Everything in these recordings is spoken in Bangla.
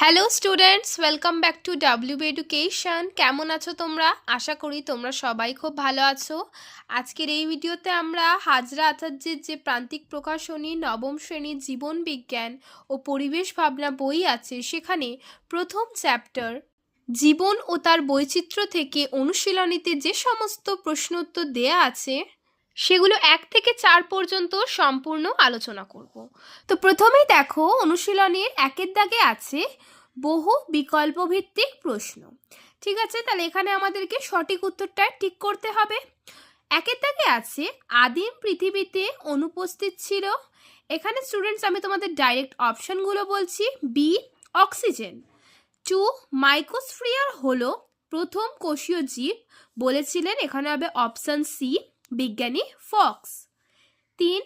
Hello students welcome back to W education কেমন আছো তোমরা? আশা করি তোমরা সবাই খুব ভালো আছো। আজকের এই ভিডিওতে আমরা হাজরা আচার্যের যে প্রান্তিক প্রকাশনী নবম শ্রেণির জীবন বিজ্ঞান ও পরিবেশ ভাবনা বই আছে, সেখানে প্রথম চ্যাপ্টার জীবন ও তার বৈচিত্র্য থেকে অনুশীলনীতে যে সমস্ত প্রশ্ন উত্তর দেয়া আছে সেগুলো এক থেকে চার পর্যন্ত সম্পূর্ণ আলোচনা করব। তো প্রথমেই দেখো, অনুশীলনের একের দাগে আছে বহু বিকল্প ভিত্তিক প্রশ্ন। ঠিক আছে? তাহলে এখানে আমাদেরকে সঠিক উত্তরটা ঠিক করতে হবে। একের দাগে আছে, আদিম পৃথিবীতে অনুপস্থিত ছিল, এখানে স্টুডেন্টস আমি তোমাদের ডাইরেক্ট অপশনগুলো বলছি বি অক্সিজেন টু মাইক্রোস্ফিয়ার হলো প্রথম কোষীয় জীব, বলেছিলেন এখানে হবে অপশান সি বিজ্ঞানী ফক্স। তিন,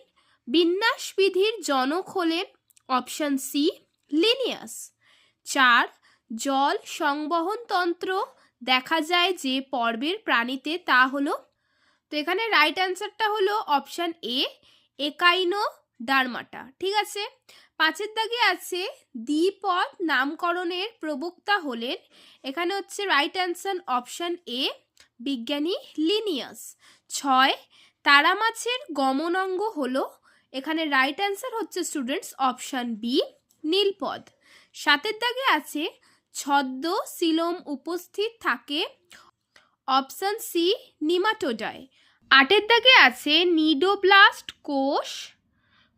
বিন্যাসবিধির জনক হলেন অপশন সি, লিনিয়াস। চার, জল সংবহন তন্ত্র। দেখা যায় যে পর্বের প্রাণীতে তা হলো, তো এখানে রাইট অ্যান্সারটা হলো অপশান এ একাইনো ডারমাটা ঠিক আছে? পাঁচের দাগে আছে, দ্বিপদ নামকরণের প্রবক্তা হলেন। এখানে হচ্ছে রাইট অ্যান্সার অপশান এ বিজ্ঞানী লিনিয়াস। ছয়, তারা মাছের গমন অঙ্গ হলো, এখানে রাইট অ্যান্সার হচ্ছে স্টুডেন্টস অপশান বি নীলপদ সাতের দাগে আছে, ছদ্ম সিলোম উপস্থিত থাকে অপশান সি নিমাটোডায়। আটের দাগে আছে, নিডোব্লাস্ট কোষ,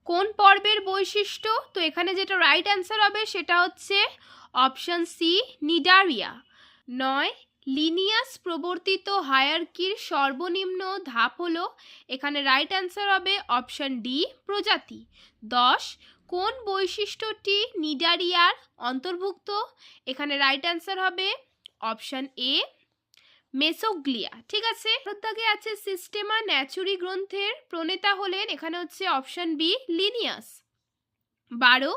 কোন পর্বের বৈশিষ্ট্য? তো এখানে যেটা রাইট অ্যান্সার হবে সেটা হচ্ছে অপশান সি নিডারিয়া। নয় লিনিয়াস প্রবর্তিত হায়ারকির সর্বনিম্ন ধাপ হলো, এখানে রাইট অ্যান্সার হবে অপশান ডি প্রজাতি। দশ, কোন বৈশিষ্ট্যটি নিডারিয়ার অন্তর্ভুক্ত? এখানে রাইট অ্যান্সার হবে অপশান এ মেসোগ্লিয়া ঠিক আছে? প্রত্যেকে আছে সিস্টেমা ন্যাচুরি গ্রন্থের প্রণেতা হলেন, এখানে হচ্ছে অপশান বি লিনিয়াস বারো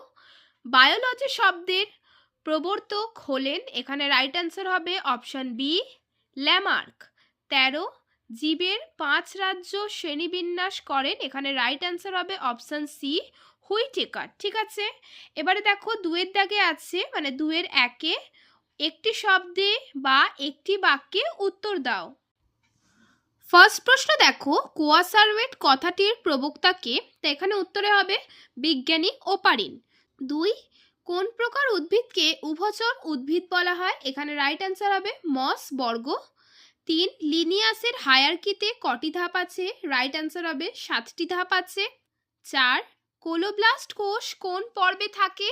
বায়োলজি শব্দের প্রবর্তক হলেন, এখানে রাইট অ্যান্সার হবে অপশান বি ল্যামার্ক তেরো, জীবের পাঁচ রাজ্য শ্রেণীবিন্যাস করেন, এখানে রাইট অ্যান্সার হবে অপশান সি হুইটেকার ঠিক আছে? এবারে দেখো দুয়ের দাগে আছে মানে দুয়ের একে একটি শব্দে বা একটি বাক্যে উত্তর দাও। ফার্স্ট প্রশ্ন দেখো, কোয়াসারওয়েট কথাটির প্রবক্তাকে, তো এখানে উত্তরে হবে বিজ্ঞানী ওপারিন। দুই কোন প্রকার উদ্ভিদকে উভচর উদ্ভিদ বলা হয়? এখানে রাইট অ্যান্সার হবে মস, বর্গ। তিন, লিনিয়াসের হায়ারকিতে কটি ধাপ আছে? রাইট অ্যান্সার হবে সাতটি ধাপ আছে। চার, কোলোব্লাস্ট কোষ কোন পর্বে থাকে?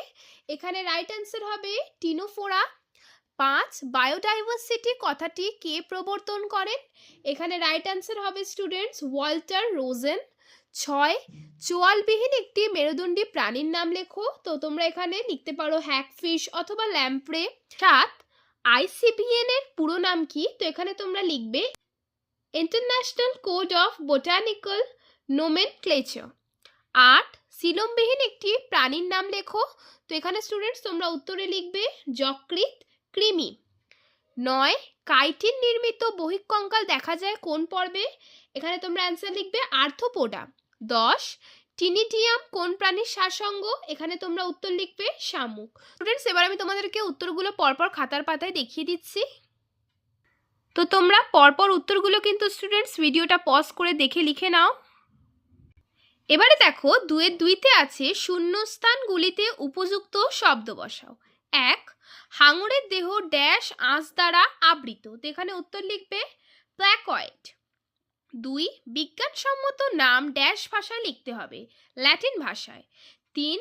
এখানে রাইট অ্যান্সার হবে টিনোফোরা। পাঁচ, বায়োডাইভার্সিটি কথাটি কে প্রবর্তন করেন? এখানে রাইট অ্যান্সার হবে স্টুডেন্টস ওয়াল্টার রোজেন ছয়, চোয়ালবিহীন একটি মেরুদণ্ডী প্রাণীর নাম লেখো। তো তোমরা এখানে লিখতে পারো হ্যাকফিশ অথবা ল্যাম্প্রে সাত, আইসিবিএন এর পুরো নাম কি? তো এখানে তোমরা লিখবে international code of botanical nomenclature আট, সিলমবিহীন একটি প্রাণীর নাম লেখো। তো এখানে স্টুডেন্টস তোমরা উত্তরে লিখবে যকৃত কৃমি। নয়, কাইটিন নির্মিত বহিঃকঙ্কাল দেখা যায় কোন পর্বে? এখানে তোমরা অ্যান্সার লিখবে আর্থোপোডা দশ, টিনিটিয়াম কোন প্রাণীর শ্বাসঙ্গ এখানে তোমরা উত্তর লিখবে শামুক। স্টুডেন্টস এবার আমি তোমাদেরকে উত্তরগুলো পরপর খাতার পাতায় দেখিয়ে দিচ্ছি। তো তোমরা পরপর উত্তরগুলো কিন্তু স্টুডেন্টস ভিডিওটা পজ করে দেখে লিখে নাও। এবারে দেখো, দুয়ের দুইতে আছে শূন্যস্থানগুলিতে উপযুক্ত শব্দ বসাও। এক, হাঙরের দেহ ড্যাশ আঁশ দ্বারা আবৃত। তো এখানে উত্তর লিখবে প্ল্যাকয়েড দুই, বিজ্ঞানসম্মত নাম ড্যাশ ভাষায় লিখতে হবে, ল্যাটিন ভাষায়। তিন,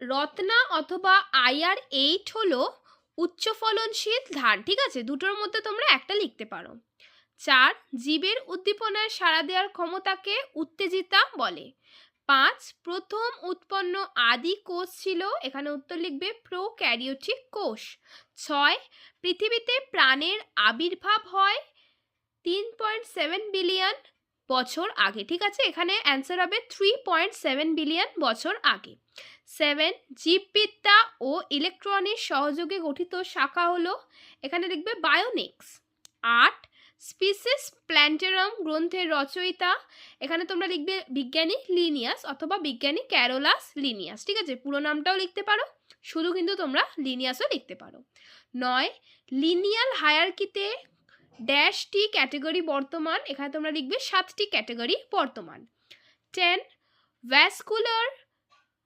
রত্না অথবা আইআর এইট হলো উচ্চ ফলনশীল ধান, ঠিক আছে? দুটোর মধ্যে তোমরা একটা লিখতে পারো। চার, জীবের উদ্দীপনায় সাড়া দেওয়ার ক্ষমতাকে উত্তেজিতা বলে। পাঁচ, প্রথম উৎপন্ন আদি কোষ ছিল, এখানে উত্তর লিখবে প্রো ক্যারিওটিক কোষ। ছয়, পৃথিবীতে প্রাণের আবির্ভাব হয় তিন পয়েন্ট সেভেন বিলিয়ন বছর আগে, ঠিক আছে? এখানে অ্যান্সার হবে থ্রি পয়েন্ট সেভেন বিলিয়ন বছর আগে। সেভেন জীববিদ্যা ও ইলেকট্রনিক সহযোগে গঠিত শাখা হলো, এখানে লিখবে বায়োনিক্স আট স্পিসিস প্ল্যান্টেরাম গ্রন্থের রচয়িতা, এখানে তোমরা লিখবে বিজ্ঞানী লিনিয়াস অথবা বিজ্ঞানী ক্যারোলাস লিনিয়াস, ঠিক আছে? পুরো নামটাও লিখতে পারো, শুধু কিন্তু তোমরা লিনিয়াসও লিখতে পারো। নয়, লিনিয়াল হায়ারকিতে ড্যাশটি ক্যাটেগরি বর্তমান, এখানে তোমরা লিখবে সাতটি ক্যাটেগরি বর্তমান। টেন ভ্যাসকুলার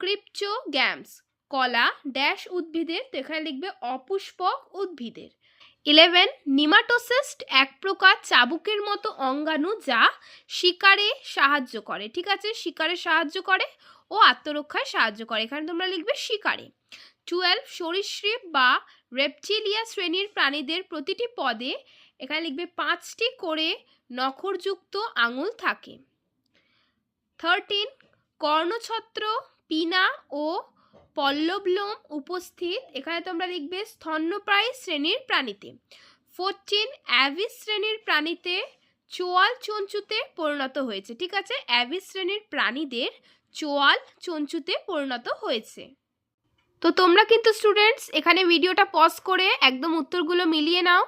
ক্রিপচো গ্যামস কলা ড্যাশ উদ্ভিদের, তো এখানে লিখবে অপুষ্পক উদ্ভিদের। ইলেভেন নিমাটোসিস্ট এক প্রকার চাবুকের মতো অঙ্গাণু যা শিকারে সাহায্য করে। ঠিক আছে? শিকারে সাহায্য করে ও আত্মরক্ষায় সাহায্য করে। এখানে তোমরা লিখবে শিকারে। টুয়েলভ সরীসৃপ বা রেপটিলিয়া শ্রেণির প্রাণীদের প্রতিটি পদে এখানে লিখবে, পাঁচটি করে নখরযুক্ত আঙুল থাকে। থার্টিন কর্ণছত্র, পিনা ও পল্লবলোম উপস্থিত। এখানে তোমরা লিখবে স্তন্যপ্রায়ী শ্রেণির প্রাণীতে। ফোরটিন অ্যাভিস শ্রেণির প্রাণীতে চোয়াল চঞ্চুতে পরিণত হয়েছে। ঠিক আছে? অ্যাভিস শ্রেণির প্রাণীদের চোয়াল চঞ্চুতে পরিণত হয়েছে। তো তোমরা কিন্তু স্টুডেন্টস এখানে ভিডিওটা পজ করে একদম উত্তরগুলো মিলিয়ে নাও।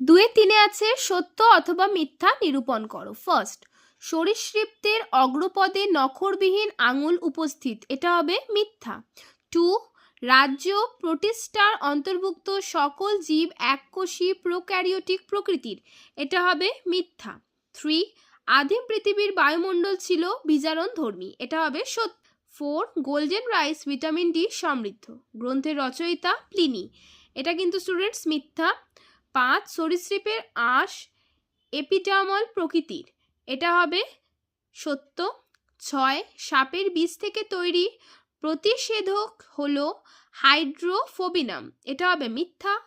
দুয়ে তিনে আছে সত্য অথবা মিথ্যা নিরূপণ করো। ফার্স্ট সরীসৃপদের অগ্রপদে নখরবিহীন আঙুল উপস্থিত, এটা হবে মিথ্যা। টু রাজ্য প্রোটিস্টার অন্তর্ভুক্ত সকল জীব এককোষী প্রোক্যারিওটিক প্রকৃতির, এটা হবে মিথ্যা। থ্রি আদিম পৃথিবীর বায়ুমণ্ডল ছিল বিজারণ ধর্মী, এটা হবে সত্য। Four golden rice vitamin D সমৃদ্ধ, গ্রন্থের রচয়িতা প্লিনি, এটা কিন্তু স্টুডেন্টস মিথ্যা। পাঁচ সরীসৃপের আঁশ এপিডামল প্রকৃতির। এটা হবে সত্য। ছয়, সাপের বীজ থেকে তৈরি প্রতিষেধক হলো হাইড্রোফোবিনাম। এটা হবে মিথ্যা।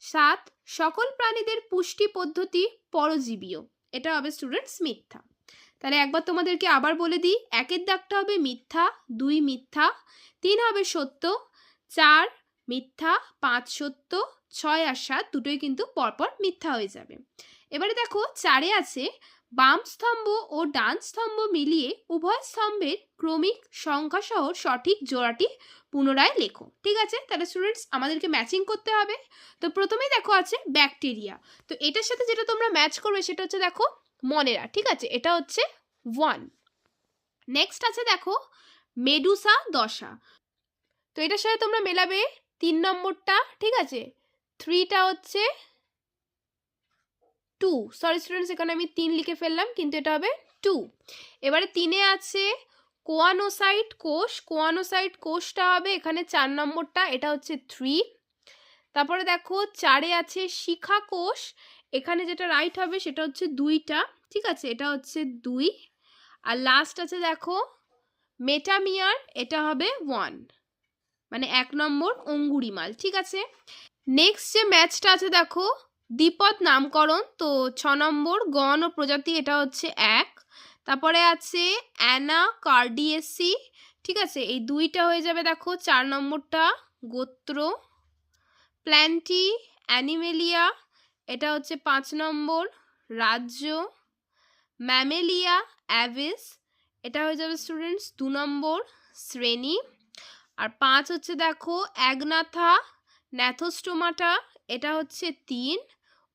সাত, সকল প্রাণীদের পুষ্টি পদ্ধতি পরজীবীয়। এটা হবে স্টুডেন্টস মিথ্যা। তাহলে একবার তোমাদেরকে আবার বলে দিই, একের দাগটা হবে মিথ্যা, দুই মিথ্যা, তিন হবে সত্য, চার মিথ্যা, পাঁচ সত্য ছয় আর সাত দুটোই কিন্তু পরপর মিথ্যা হয়ে যাবে। এবারে দেখো চারে আছে বাম স্তম্ভ ও ডান স্তম্ভ মিলিয়ে উভয় স্তম্ভের ক্রমিক সংখ্যা সহ সঠিক জোড়াটি পুনরায় লেখো। ঠিক আছে? তাহলে স্টুডেন্টস আমাদেরকে ম্যাচিং করতে হবে। তো প্রথমেই দেখো আছে ব্যাকটেরিয়া তো এটার সাথে যেটা তোমরা ম্যাচ করবে সেটা হচ্ছে দেখো মনেরা। ঠিক আছে? এটা হচ্ছে ওয়ান নেক্সট আছে দেখো মেডুসা দশা। তো এটার সাথে তোমরা মেলাবে তিন নম্বরটা। ঠিক আছে? থ্রিটা হচ্ছে টু সরি স্টুডেন্টস এখানে আমি তিন লিখে ফেললাম, কিন্তু এটা হবে টু এবারে তিনে আছে কোয়ানোসাইট কোষ। কোয়ানোসাইট কোষটা হবে এখানে চার নম্বরটা, এটা হচ্ছে থ্রি তারপরে দেখো চারে আছে শিখা কোষ। এখানে যেটা রাইট হবে সেটা হচ্ছে দুইটা, ঠিক আছে? এটা হচ্ছে দুই। আর লাস্ট আছে দেখো মেটামিয়ার এটা হবে ওয়ান মানে এক নম্বর অঙ্গুরিমাল, ঠিক আছে? নেক্সট যে ম্যাচটা আছে দেখো, দ্বিপদ নামকরণ, তো ছ নম্বর গণ ও প্রজাতি, এটা হচ্ছে এক। তারপরে আছে অ্যানা কার্ডিএসি ঠিক আছে? এই দুইটা হয়ে যাবে দেখো, চার নম্বরটা গোত্র। প্ল্যান্টি অ্যানিমেলিয়া, এটা হচ্ছে পাঁচ নম্বর রাজ্য। ম্যামেলিয়া অ্যাভিস, এটা হয়ে যাবে স্টুডেন্টস দু নম্বর শ্রেণি। আর পাঁচ হচ্ছে দেখো, অ্যাগনাথা ন্যাথোস্টোমাটা, এটা হচ্ছে তিন,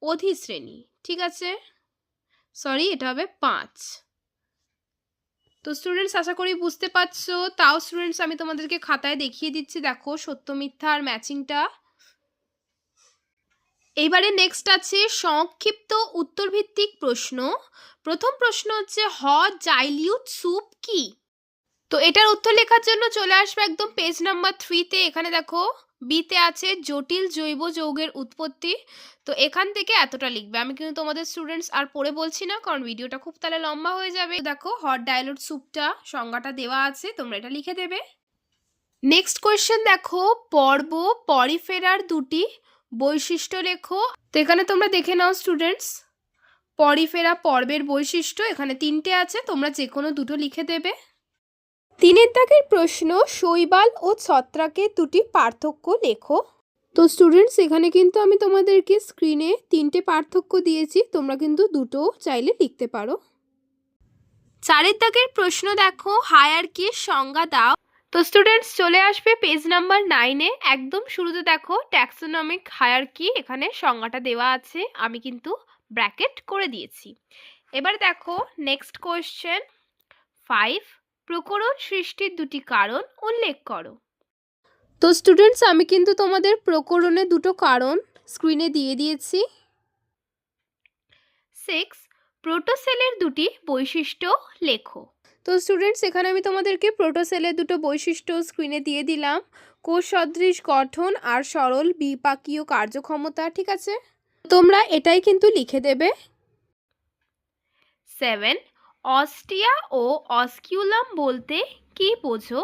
অধিশ্রেণী, ঠিক আছে? সরি এটা হবে পাঁচ। তো স্টুডেন্টস আশা করি বুঝতে পারছ, তাও স্টুডেন্টস আমি তোমাদেরকে খাতায় দেখিয়ে দিচ্ছি, দেখো, সত্য, মিথ্যা আর ম্যাচিংটা এইবারে নেক্সট আছে সংক্ষিপ্ত উত্তরভিত্তিক প্রশ্ন। প্রথম প্রশ্ন হচ্ছে, হ, জাইলিউট স্যুপ কি? তো এটার উত্তর লেখার জন্য চলে আসবে একদম পেজ নাম্বার থ্রিতে এখানে দেখো। বিতে আছে জটিল জৈব যৌগের উৎপত্তি। তো এখান থেকে এতটা লিখবে। আমি কিন্তু তোমাদের স্টুডেন্টস আর পড়ে বলছি না, কারণ ভিডিওটা খুব তাহলে লম্বা হয়ে যাবে। দেখো হট ডায়লুট স্যুপটা সংজ্ঞাটা দেওয়া আছে, তোমরা এটা লিখে দেবে। নেক্সট কোয়েশ্চেন দেখো, পর্ব পরিফেরার দুটি বৈশিষ্ট্য লেখো। তো এখানে তোমরা দেখে নাও স্টুডেন্টস পরিফেরা পর্বের বৈশিষ্ট্য, এখানে তিনটে আছে, তোমরা যে কোনো দুটো লিখে দেবে। তিনের দাগের প্রশ্ন শৈবাল ও ছত্রাকের দুটি পার্থক্য লেখো। তো স্টুডেন্টস এখানে কিন্তু আমি তোমাদেরকে স্ক্রিনে তিনটে পার্থক্য দিয়েছি, তোমরা কিন্তু দুটো চাইলে লিখতে পারো। চারের দাগের প্রশ্ন দেখো হায়ার হায়ারকির সংজ্ঞা দাও। তো স্টুডেন্টস চলে আসবে পেজ নাম্বার নাইনে একদম শুরুতে দেখো ট্যাক্সোনমিক হায়ারকি এখানে সংজ্ঞাটা দেওয়া আছে, আমি কিন্তু ব্র্যাকেট করে দিয়েছি। এবার দেখো নেক্সট কোয়েশ্চেন ফাইভ প্রকরণ সৃষ্টির দুটি কারণ উল্লেখ করো। তো স্টুডেন্টস আমি কিন্তু তোমাদের প্রকরণে দুটো কারণ স্ক্রিনে দিয়ে দিয়েছি। সিক্স প্রোটোসেলের দুটি বৈশিষ্ট্য লেখো। তো স্টুডেন্টস এখানে আমি তোমাদেরকে প্রোটোসেলের দুটো বৈশিষ্ট্য স্ক্রিনে দিয়ে দিলাম। কোষ সদৃশ গঠন আর সরল বিপাকীয় কার্যক্ষমতা ঠিক আছে? তোমরা এটাই কিন্তু লিখে দেবে। সেভেন অস্টিয়া ও অস্কিউলাম বলতে কি বোঝো?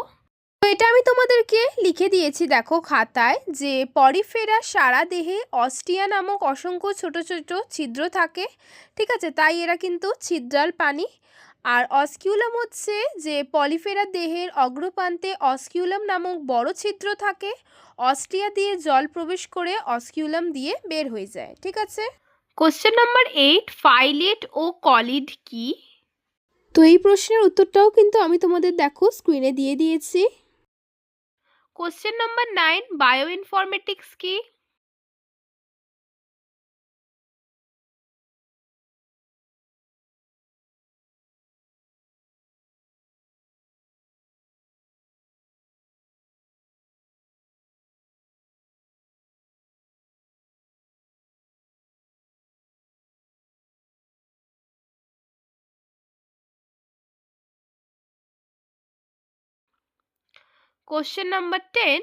তো এটা আমি তোমাদেরকে লিখে দিয়েছি দেখো খাতায় যে পরিফেরা সারা দেহে অস্টিয়া নামক অসংখ্য ছোট ছোট ছিদ্র থাকে ঠিক আছে? তাই এরা কিন্তু ছিদ্রাল পানি আর অস্কিউলাম হচ্ছে যে পলিফেরা দেহের অগ্রপ্রান্তে অস্কিউলাম নামক বড় ছিদ্র থাকে অস্টিয়া দিয়ে জল প্রবেশ করে অস্কিউলাম দিয়ে বের হয়ে যায় ঠিক আছে? কোশ্চেন নাম্বার এইট ফাইলেট ও কলিড কি? তো এই প্রশ্নের উত্তরটাও কিন্তু আমি তোমাদের দেখো স্ক্রিনে দিয়ে দিয়েছি। Question number nine bioinformatics কি? কোশ্চেন নাম্বার টেন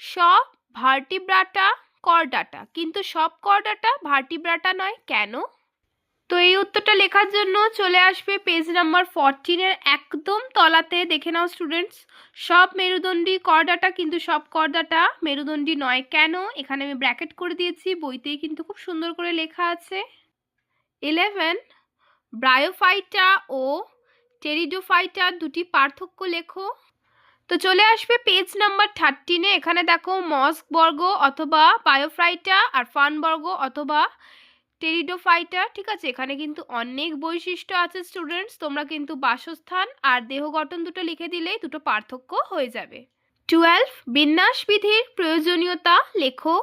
সব ভার্টিব্রাটা করডাটা কিন্তু সব করডাটা ভার্টিব্রাটা নয়, কেন? তো এই উত্তরটা লেখার জন্য চলে আসবে পেজ নাম্বার ফরটিনের একদম তলাতে। দেখে নাও স্টুডেন্টস সব মেরুদণ্ডী করডাটা কিন্তু সব করডাটা মেরুদণ্ডী নয়, কেন? এখানে আমি ব্র্যাকেট করে দিয়েছি, বইতেই কিন্তু খুব সুন্দর করে লেখা আছে। ইলেভেন ব্রায়োফাইটা ও টেরিডোফাইটা দুটি পার্থক্য লেখো। তো চলে আসবে পেজ নাম্বার থার্টিনে এখানে দেখো মস্ক বর্গ অথবা বায়োফ্রাইটা আর ফান বর্গ অথবা টেরিডোফাইটা ঠিক আছে? এখানে কিন্তু অনেক বৈশিষ্ট্য আছে স্টুডেন্টস তোমরা কিন্তু বাসস্থান আর দেহ গঠন দুটো লিখে দিলেই দুটো পার্থক্য হয়ে যাবে। টুয়েলভ বিন্যাস বিধির প্রয়োজনীয়তা লেখো।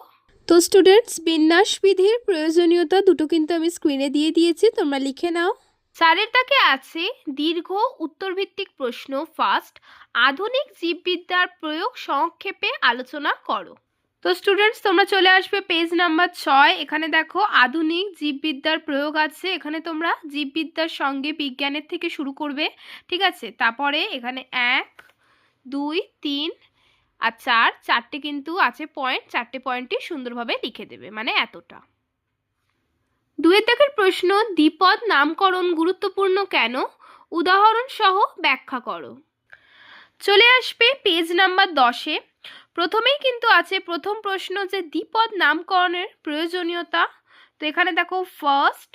তো স্টুডেন্টস বিন্যাস বিধির প্রয়োজনীয়তা দুটো কিন্তু আমি স্ক্রিনে দিয়ে দিয়েছি, তোমরা লিখে নাও। চারের তাকে আছে দীর্ঘ উত্তরভিত্তিক প্রশ্ন ফার্স্ট আধুনিক জীববিদ্যার প্রয়োগ, সংক্ষেপে আলোচনা করো। তো স্টুডেন্টস তোমরা চলে আসবে পেজ নাম্বার ছয়। এখানে দেখো, আধুনিক জীববিদ্যার প্রয়োগ আছে। এখানে তোমরা জীববিদ্যার সঙ্গে বিজ্ঞানের থেকে শুরু করবে, ঠিক আছে? তারপরে এখানে এক, দুই, তিন আর চার, চারটে কিন্তু আছে পয়েন্ট চারটে পয়েন্টই সুন্দরভাবে লিখে দেবে মানে এতটা। দুয়ের প্রশ্ন, দ্বিপদ নামকরণ গুরুত্বপূর্ণ কেন? উদাহরণ সহ ব্যাখ্যা করো। চলে আসবে পেজ নাম্বার দশে। প্রথমেই কিন্তু আছে প্রথম প্রশ্ন যে দ্বিপদ নামকরণের প্রয়োজনীয়তা। তো এখানে দেখো ফার্স্ট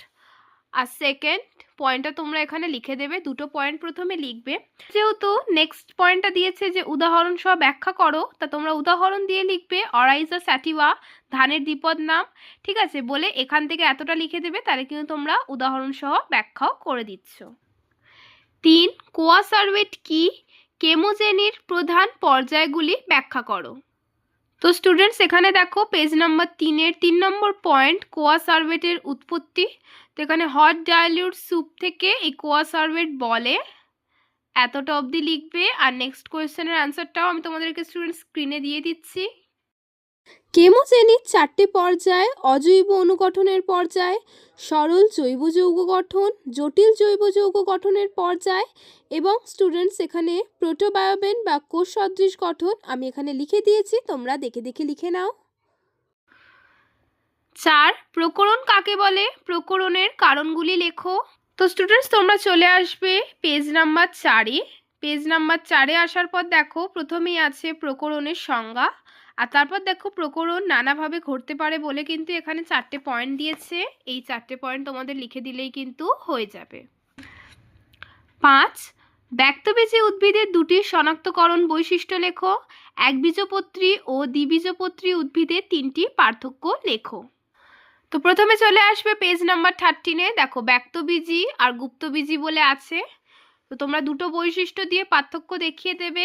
আর সেকেন্ড পয়েন্টটা তোমরা এখানে লিখে দেবে। দুটো পয়েন্ট প্রথমে লিখবে। যেহেতু নেক্সট পয়েন্টটা দিয়েছে যে উদাহরণ সহ ব্যাখ্যা করো, তা তোমরা উদাহরণ দিয়ে লিখবে অরাইজা স্যাটিওয়া ধানের দ্বিপদ নাম, ঠিক আছে? বলে এখান থেকে এতটা লিখে দেবে, তাহলে কিন্তু তোমরা উদাহরণ সহ ব্যাখ্যাও করে দিচ্ছ। তিন কোয়া সার্ভেট কি? কেমোজেনির প্রধান পর্যায়গুলি ব্যাখ্যা করো। তো স্টুডেন্টস এখানে দেখো পেজ নাম্বার তিনের তিন নম্বর পয়েন্ট কোয়া সার্ভেটের উৎপত্তি। তো এখানে হট ডায়ালিউড স্যুপ থেকে এই কোয়া সার্ভেট বলে। এতটা অবধি লিখবে। আর নেক্সট কোয়েশ্চেনের অ্যান্সারটাও আমি তোমাদেরকে স্টুডেন্ট স্ক্রিনে দিয়ে দিচ্ছি। কেমোজেনির চারটি পর্যায়, অজৈব অনুগঠনের পর্যায়, সরল জৈব যৌগ গঠন, জটিল জৈব যৌগ গঠনের পর্যায় এবং স্টুডেন্টস এখানে প্রোটোবায়োবেন বা কোষ সদৃশ গঠন আমি এখানে লিখে দিয়েছি, তোমরা দেখে দেখে লিখে নাও। চার, প্রকরণ কাকে বলে? প্রকরণের কারণগুলি লেখো। তো স্টুডেন্টস তোমরা চলে আসবে পেজ নাম্বার চারে। পেজ নাম্বার চারে আসার পর দেখো, প্রথমেই আছে প্রকরণের সংজ্ঞা। আর তারপর দেখো প্রকরণ নানাভাবে ঘটতে পারে বলে কিন্তু এখানে চারটে পয়েন্ট দিয়েছে। এই চারটে পয়েন্ট তোমাদের লিখে দিলেই কিন্তু হয়ে যাবে। পাঁচ, ব্যক্তবীজী উদ্ভিদের দুটি শনাক্তকরণ বৈশিষ্ট্য লেখো। একবীজপত্রী ও দ্বিবীজপত্রী উদ্ভিদের তিনটি পার্থক্য লেখো। তো প্রথমে চলে আসবে পেজ নাম্বার থার্টিনে দেখো ব্যক্তবীজী আর গুপ্তবীজী বলে আছে। তো তোমরা দুটো বৈশিষ্ট্য দিয়ে পার্থক্য দেখিয়ে দেবে।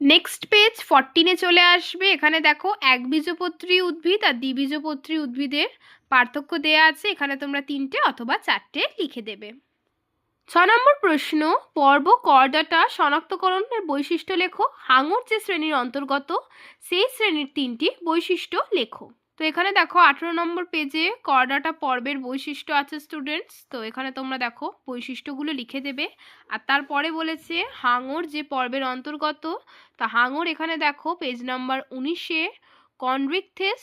নেক্সট পেজ ফরটিনে চলে আসবে। এখানে দেখো, এক বীজপত্রী উদ্ভিদ আর দ্বিবীজপত্রী উদ্ভিদের পার্থক্য দেয়া আছে। এখানে তোমরা তিনটে অথবা চারটে লিখে দেবে। ছ নম্বর প্রশ্ন, পর্ব করডাটা শনাক্তকরণের বৈশিষ্ট্য লেখো। হাঙর যে শ্রেণির অন্তর্গত, সেই শ্রেণির তিনটি বৈশিষ্ট্য লেখো। তো এখানে দেখো আঠেরো নম্বর পেজে করডাটা পর্বের বৈশিষ্ট্য আছে স্টুডেন্টস তো এখানে তোমরা দেখো বৈশিষ্ট্যগুলো লিখে দেবে। আর তারপরে বলেছে হাঙর যে পর্বের অন্তর্গত, তা হাঙর এখানে দেখো পেজ নাম্বার উনিশে কনভিকথেস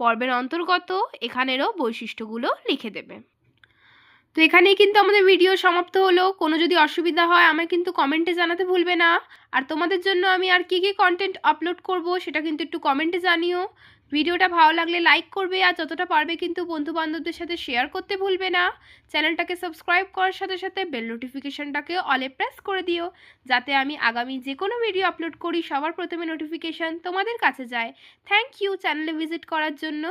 পর্বের অন্তর্গত, এখানেরও বৈশিষ্ট্যগুলো লিখে দেবে। তো এখানেই কিন্তু আমাদের ভিডিও সমাপ্ত হলো। কোনো যদি অসুবিধা হয় আমায় কিন্তু কমেন্টে জানাতে ভুলবে না। আর তোমাদের জন্য আমি আর কী কী কন্টেন্ট আপলোড করব সেটা কিন্তু একটু কমেন্টে জানিও। ভিডিওটা ভালো লাগলে লাইক করবে আর যতটা পারবে কিন্তু বন্ধু বান্ধবদের সাথে শেয়ার করতে ভুলবে না। চ্যানেলটাকে সাবস্ক্রাইব করার সাথে সাথে বেল নোটিফিকেশানটাকে অলে প্রেস করে দিও, যাতে আমি আগামী যে কোনো ভিডিও আপলোড করি সবার প্রথমে নোটিফিকেশান তোমাদের কাছে যায়। থ্যাংক ইউ চ্যানেলে ভিজিট করার জন্য।